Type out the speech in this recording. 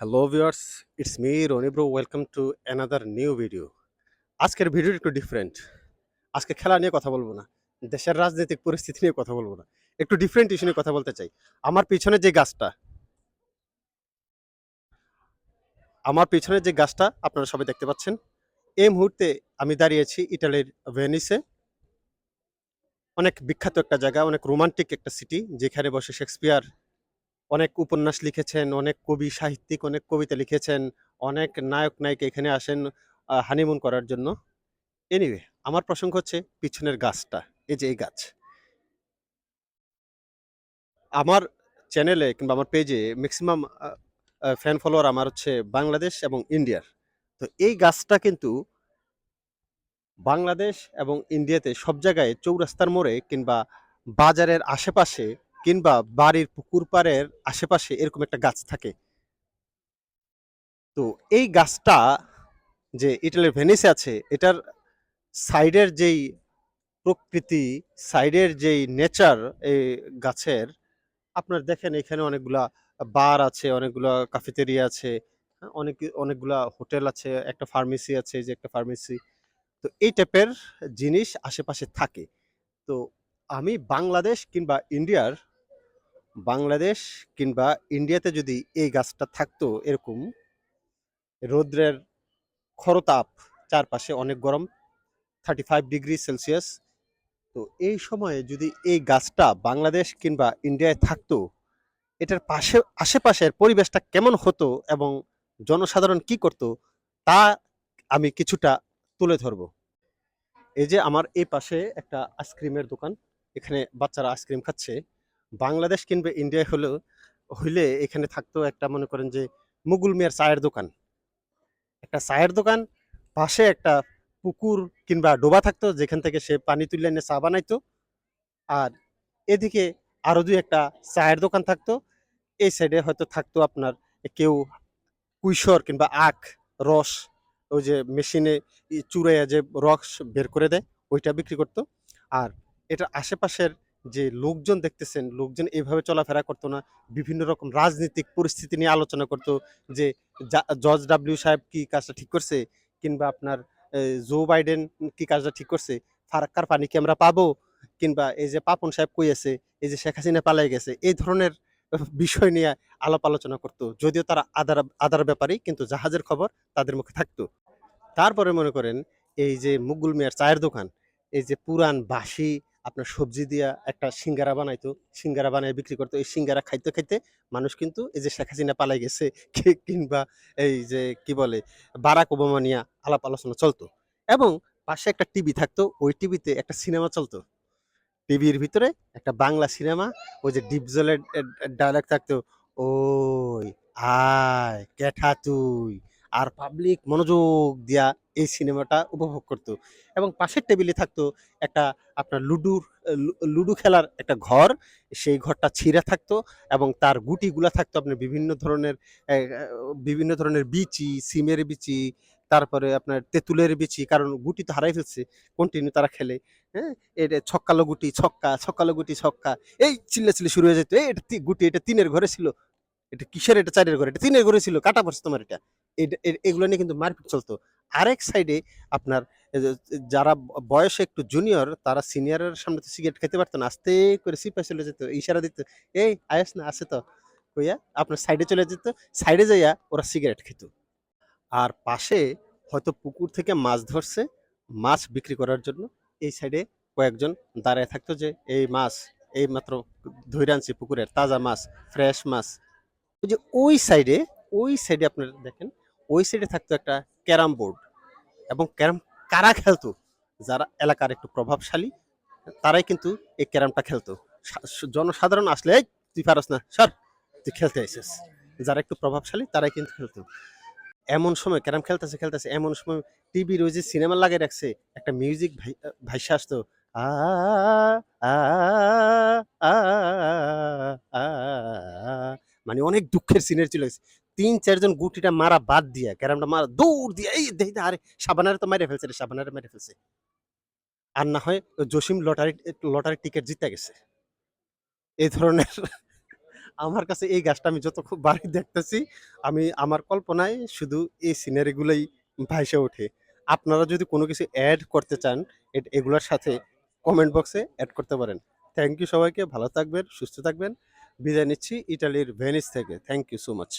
Hello viewers it's me Rony bro welcome to another new video আজকের ভিডিওটা একটু different আজকে খেলা নিয়ে কথা বলব না। দেশের রাজনৈতিক পরিস্থিতি নিয়ে কথা বলব না। একটু ডিফারেন্ট ইস্যু নিয়ে কথা বলতে চাই। আমার পিছনে যে গাছটা, আমার পিছনে যে গাছটা আপনারা সবাই দেখতে পাচ্ছেন, এই মুহূর্তে আমি দাঁড়িয়েছি ইটালির ভেনিসে। অনেক বিখ্যাত একটা জায়গা, অনেক রোমান্টিক একটা সিটি যেখানে বসে শেক্সপিয়ার অনেক উপন্যাস লিখেছেন, অনেক কবি সাহিত্যিক, অনেক কবিতা লিখেছেন, অনেক নায়ক, নায়িকা এখানে আসেন হানিমুন করার জন্য। এনিওয়ে আমার প্রসঙ্গ হচ্ছে পিছনের গাছটা, এই যে এই গাছ। আমার চ্যানেলে কিংবা আমার পেজে ম্যাক্সিমাম ফ্যান ফলোয়ার আমার হচ্ছে বাংলাদেশ এবং ইন্ডিয়ার তো এই গাছটা কিন্তু বাংলাদেশ এবং ইন্ডিয়াতে সব জায়গায় চৌরাস্তার মোড়ে কিংবা বাজারের আশেপাশে কিংবা বাড়ির পুকুর পাড়ের আশেপাশে এরকম একটা গাছ থাকে। তো এই গাছটা যে ইটালির ভেনিসে আছে এটার সাইডের যেই প্রকৃতি সাইডের যেই নেচার এই গাছের আপনার দেখেন এখানে অনেকগুলা বার আছে অনেকগুলা কাফেতেরিয়া আছে হ্যাঁ, অনেক অনেকগুলা হোটেল আছে একটা ফার্মেসি আছে যে একটা ফার্মেসি তো এই টাইপের জিনিস আশেপাশে থাকে। তো আমি বাংলাদেশ কিংবা ইন্ডিয়ার বাংলাদেশ কিংবা ইন্ডিয়াতে যদি এই গাছটা থাকতো এরকম, রৌদ্রের খরতাপ চারপাশে অনেক গরম থার্টি ফাইভ ডিগ্রি সেলসিয়াস তো এই সময়ে যদি এই গাছটা বাংলাদেশ কিংবা ইন্ডিয়ায় থাকতো, এটার পাশে, আশেপাশের পরিবেশটা কেমন হতো এবং জনসাধারণ কি করত, তা আমি কিছুটা তুলে ধরব। এই যে আমার এই পাশে একটা আইসক্রিমের দোকান, এখানে বাচ্চারা আইসক্রিম খাচ্ছে। বাংলাদেশ কিংবা ইন্ডিয়া হলেও, হইলে এখানে থাকতো একটা মনে করেন যে মুগুল মিয়ার চায়ের দোকান। একটা চায়ের দোকান, পাশে একটা পুকুর কিংবা ডোবা থাকতো, যেখান থেকে সে পানি তুলে এনে চা বানাইতো। আর এদিকে আরও দুই একটা চায়ের দোকান থাকতো। এই সাইডে হয়তো থাকতো আপনার কেউ কুইশর কিংবা আখ, রস, ওই যে মেশিনে চুড়াইয়া যে রস বের করে দেয়, ওইটা বিক্রি করতো। আর এটার আশেপাশের যে লোকজন দেখতেছেন, লোকজন এইভাবে চলাফেরা করতো না, বিভিন্ন রকম রাজনৈতিক পরিস্থিতি নিয়ে আলোচনা করতো যে জর্জ ডাব্লিউ সাহেব কি কাজটা ঠিক করছে কিংবা আপনার জো বাইডেন কি কাজটা ঠিক করছে, ফারাক্কার পানি কি আমরা পাবো কিংবা এই যে পাপন সাহেব কই আছে, এই যে শেখ হাসিনা পালাই গেছে, এই ধরনের বিষয় নিয়ে আলাপ আলোচনা করতো, যদিও তারা আদার আদার ব্যাপারেই কিন্তু জাহাজের খবর তাদের মুখে থাকতো। তারপরে মনে করেন এই যে মুগুল মিয়ার চায়ের দোকান, এই যে পুরান বাসি আপনার সবজি দিয়া একটা সিঙ্গারা বানাইতো, সিঙ্গারা বানাই বিক্রি করতো। এই সিঙ্গারা খাইতে খাইতে মানুষ কিন্তু এই যে শেখ হাসিনা পালাই গেছে কিংবা এই যে কি বলে, বারাক ওবামা নিয়ে আলাপ আলোচনা চলতো। এবং পাশে একটা টিভি থাকতো, ওই টিভিতে একটা সিনেমা চলতো। টিভির ভিতরে একটা বাংলা সিনেমা, ওই যে ডিপজলের ডায়লগ থাকতো, ওই আয়, কেঠা তুই। আর পাবলিক মনোযোগ দিয়া এই সিনেমাটা উপভোগ করতো। এবং পাশের টেবিলে থাকতো একটা আপনার লুডুর, লুডু খেলার একটা ঘর। সেই ঘরটা ছিঁড়া থাকতো এবং তার গুটিগুলা থাকতো আপনার বিভিন্ন ধরনের বিভিন্ন ধরনের বিচি, সিমের বিচি, তারপরে আপনার তেঁতুলের বিচি, কারণ গুটি তো হারাই ফেলছে কন্টিনিউ তারা খেলে। হ্যাঁ এটা ছক্কালো গুটি, ছক্কা, ছক্কালো গুটি, ছক্কা। এই চিল্লা চিল্লি শুরু হয়ে যেত এই এটা গুটি, এটা তিনের ঘরে ছিল। এটা কিসের? এটা চারের ঘরে। এটা তিনের ঘরে ছিল। কাটা পড়ছে তোমার এটা। এগুলো নিয়ে কিন্তু মারপিট চলতো। আরেক সাইডে আপনার যারা বয়সে একটু জুনিয়র তারা সিনিয়রের সামনে তো সিগারেট খেতে পারতো না। আস্তে করে সিপাই চলে যেত, ইশারা দিত, এই, আয়াস না, আছে তো? কইয়া আপনার সাইডে চলে যেত সাইডে যাইয়া ওরা সিগারেট খেত। আর পাশে হয়তো পুকুর থেকে মাছ ধরছে, মাছ বিক্রি করার জন্য। এই সাইডে কয়েকজন দাঁড়ায় থাকতো যে, এই মাছ, এই মাত্র ধরে আনছি পুকুরের, তাজা মাছ ফ্রেশ মাছ। ওই যে, ওই সাইডে ওই সাইডে আপনারা দেখেন ওই সাইডে থাকতো একটা ক্যারাম বোর্ড এবং ক্যারাম কারা খেলতো? যারা এলাকার একটু প্রভাবশালী তারাই কিন্তু এই ক্যারামটা খেলতো। জনসাধারণ আসলে "এই, তুই পারস না সর তুই খেলতে আইসিস যারা একটু প্রভাবশালী তারাই কিন্তু খেলতো। এমন সময় ক্যারাম খেলতেছে খেলতেছে এমন সময় টিভির ওই যে সিনেমা লাগিয়ে রাখছে একটা মিউজিক ভাইসা আসতো মানে অনেক দুঃখের সিনের ছিল। তিন চারজন গুটিটা মারা বাদ দিয়া ক্যারামটা মারা দৌড় দিয়া এই দেখি আরে সাবানারে তো মেরে ফেলছে রে সাবানারে মেরে ফেলছে আর না হয় জসিম লটারি লটারি টিকিট জিতে গেছে এই ধরনের আমার কাছে এই গাছটা আমি যত খুব বারই দেখতেছি, আমি আমার কল্পনায় শুধু এই সিনারি গুলাই ভাইসা ওঠে। আপনারা যদি কোনো কিছু অ্যাড করতে চান এগুলার সাথে কমেন্ট বক্সে অ্যাড করতে পারেন। থ্যাংক ইউ সবাইকে। ভালো থাকবেন, সুস্থ থাকবেন। বিদায় নিচ্ছি ইটালির ভেনিস থেকে। Thank you so much.